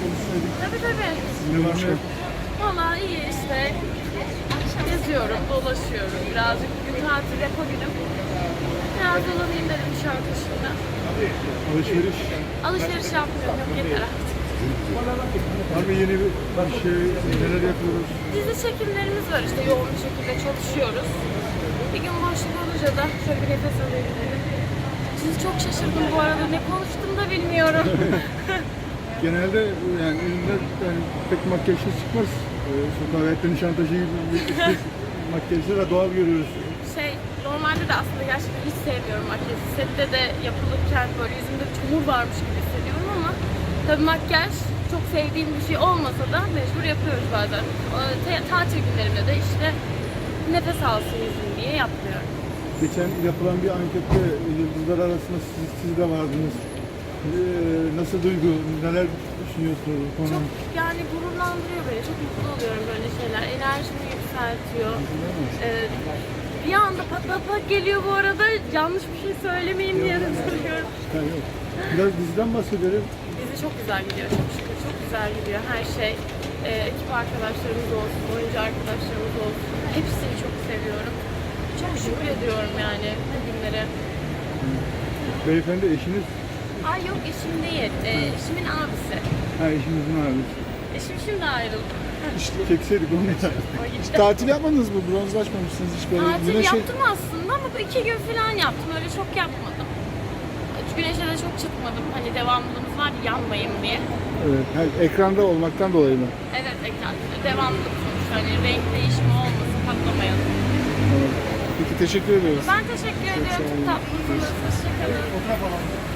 konuşsaydık. Tabii tabii. Ne var yok? Valla iyi işte. Geziyorum, dolaşıyorum. Birazcık bugün tatil yapabilirim. Biraz dolanayım dedim Nişantaşı'nda. Alışveriş. Alışveriş yapmıyorum, yok yeter artık. Var mı yeni bir bir şey? Neler yapıyoruz? Dizi çekimlerimiz var işte yoğun bir şekilde çalışıyoruz. Bir gün boşluk olunca da şöyle bir nefes alayım dedim. Sizi çok şaşırdım bu arada. Ne konuştum da bilmiyorum. Genelde yani ünlüler yani pek makyajsız çıkmaz. Ee, Sultan Hayatta Nişantaşı gibi bir bir makyajlı ve doğal görüyoruz. şey normalde de aslında gerçekten hiç sevmiyorum makyajı. Sette de yapılırken böyle yüzümde çamur varmış gibi hissediyorum ama tabii makyaj çok sevdiğim bir şey olmasa da mecbur yapıyoruz bazen. O te- tatil günlerimde de işte nefes alsın yüzüm diye yapmıyorum. Geçen yapılan bir ankette yıldızlar arasında siz, siz de vardınız. Ee, nasıl duygu, neler düşünüyorsunuz bu? Çok yani gururlandırıyor beni. Çok mutlu oluyorum böyle şeyler. Enerjimi yükseltiyor. Ee, bir anda pat pat pat geliyor bu arada. Yanlış bir şey söylemeyeyim diye de duruyorum. Ha, yok. Biraz diziden bahsedelim. Dizi çok güzel gidiyor çok şükür. Çok güzel gidiyor her şey. Ee, ekip arkadaşlarımız olsun, oyuncu arkadaşlarımız olsun. Hepsini çok seviyorum. Çok şükür ediyorum yani bugünlere. Beyefendi eşiniz, Ay yok eşim değil. Ee, eşimin abisi. ha eşinizin abisi. Eşim şimdi ayrıldı. Çekseydik onu da. O gitti. Tatil yapmadınız mı? Bronzlaşmamışsınız hiç böyle Tatil güneşe... yaptım aslında ama bu iki gün falan yaptım. Öyle çok yapmadım. Güneşe de çok çıkmadım. Hani devamlılığımız var ya, yanmayayım diye. Evet, ha, ekranda olmaktan dolayı mı? Evet ekran. Devamlılık sonuçta. Hani renk değişimi olmasın, patlamayalım. Peki teşekkür ediyoruz. Ben teşekkür ediyorum. Çok tatlısınız. Hoşçakalın.